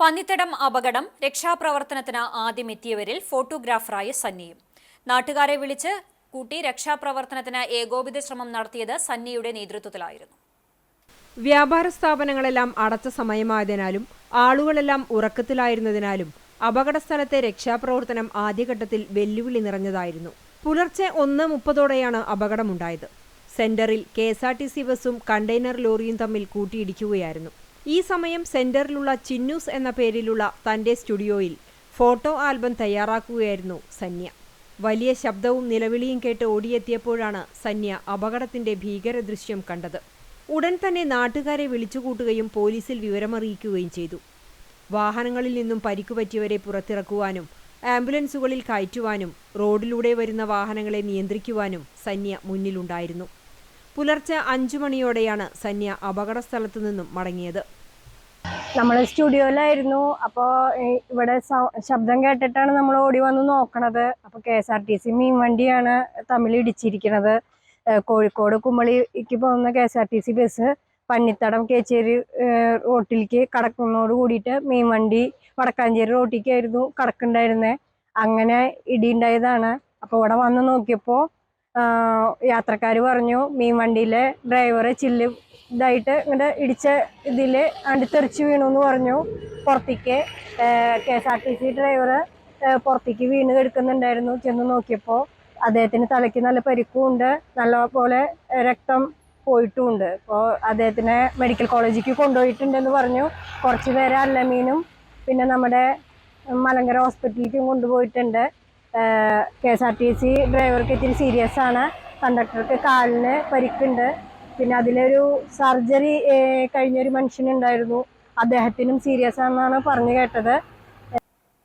പന്നിത്തടം അപകടം രക്ഷാപ്രവർത്തനത്തിന് ആദ്യം എത്തിയവരിൽ ഫോട്ടോഗ്രാഫറായ സന്നിയും. നാട്ടുകാരെ വിളിച്ച് കൂട്ടി രക്ഷാപ്രവർത്തനത്തിന് ഏകോപിത ശ്രമം നടത്തിയത് സന്നിയുടെ നേതൃത്വത്തിലായിരുന്നു. വ്യാപാര സ്ഥാപനങ്ങളെല്ലാം അടച്ച സമയമായതിനാലും ആളുകളെല്ലാം ഉറക്കത്തിലായിരുന്നതിനാലും അപകടസ്ഥലത്തെ രക്ഷാപ്രവർത്തനം ആദ്യഘട്ടത്തിൽ വെല്ലുവിളി നിറഞ്ഞതായിരുന്നു. പുലർച്ചെ ഒന്ന് മുപ്പതോടെയാണ് അപകടമുണ്ടായത്. സെന്ററിൽ K S R T C ബസും കണ്ടെയ്നർ ലോറിയും തമ്മിൽ കൂട്ടിയിടിക്കുകയായിരുന്നു. ഈ സമയം സെന്ററിലുള്ള ചിന്നൂസ് എന്ന പേരിലുള്ള തന്റെ സ്റ്റുഡിയോയിൽ ഫോട്ടോ ആൽബം തയ്യാറാക്കുകയായിരുന്നു സന്യ വലിയ ശബ്ദവും നിലവിളിയും കേട്ട് ഓടിയെത്തിയപ്പോഴാണ് സന്യ അപകടത്തിന്റെ ഭീകര ദൃശ്യം കണ്ടത്. ഉടൻ തന്നെ നാട്ടുകാരെ വിളിച്ചുകൂട്ടുകയും പോലീസിൽ വിവരമറിയിക്കുകയും ചെയ്തു. വാഹനങ്ങളിൽ നിന്നും പരിക്കുപറ്റിയവരെ പുറത്തിറക്കുവാനും ആംബുലൻസുകളിൽ കയറ്റുവാനും റോഡിലൂടെ വരുന്ന വാഹനങ്ങളെ നിയന്ത്രിക്കുവാനും സന്യ മുന്നിലുണ്ടായിരുന്നു. പുലർച്ചെ അഞ്ചു മണിയോടെയാണ് സന്യ അപകട സ്ഥലത്ത് നിന്നും മടങ്ങിയത്. നമ്മൾ സ്റ്റുഡിയോയിലായിരുന്നു. അപ്പോൾ ഇവിടെ ശബ്ദം കേട്ടിട്ടാണ് നമ്മൾ ഓടി വന്ന് നോക്കണത്. അപ്പോൾ K S R T C മീൻ വണ്ടിയാണ് തമ്മിൽ ഇടിച്ചിരിക്കുന്നത് കോഴിക്കോട് കുമളിക്ക് പോകുന്ന K S R T C bus Pannithadam Kechery റോട്ടിലേക്ക് കടക്കുന്നതോട് കൂടിയിട്ട് മീൻ വണ്ടി വടക്കാഞ്ചേരി റോട്ടിലേക്കായിരുന്നു കടക്കുണ്ടായിരുന്നത് അങ്ങനെ ഇടിയുണ്ടായതാണ്. അപ്പോൾ ഇവിടെ വന്ന് നോക്കിയപ്പോൾ യാത്രക്കാർ പറഞ്ഞു മീൻ വണ്ടിയിലെ ഡ്രൈവറെ ചില്ല് ഇതായിട്ട് ഇങ്ങനെ ഇടിച്ച ഇതിൽ അണ്ടിത്തെറിച്ച് വീണു എന്ന് പറഞ്ഞു. പുറത്തേക്ക് K S R T C driver പുറത്തേക്ക് വീണ് കിടക്കുന്നുണ്ടായിരുന്നു. ചെന്ന് നോക്കിയപ്പോൾ അദ്ദേഹത്തിന് തലയ്ക്ക് നല്ല പരിക്കും നല്ലപോലെ നല്ല രക്തം പോയിട്ടുമുണ്ട്. അപ്പോൾ അദ്ദേഹത്തിനെ മെഡിക്കൽ കോളേജിലേക്ക് കൊണ്ടുപോയിട്ടുണ്ടെന്ന് പറഞ്ഞു. കുറച്ച് പേരെ അല്ലമീനും പിന്നെ നമ്മുടെ മലങ്കര ഹോസ്പിറ്റലിലേക്കും കൊണ്ടുപോയിട്ടുണ്ട്. K S R T C ഡ്രൈവർക്ക് ഇത്തിരി സീരിയസ് ആണ്. കണ്ടക്ടർക്ക് കാലിന് പരിക്കുണ്ട്. പിന്നെ അതിലൊരു സർജറി കഴിഞ്ഞൊരു മനുഷ്യനുണ്ടായിരുന്നു. അദ്ദേഹത്തിനും സീരിയസ് ആണെന്നാണ് പറഞ്ഞു കേട്ടത്.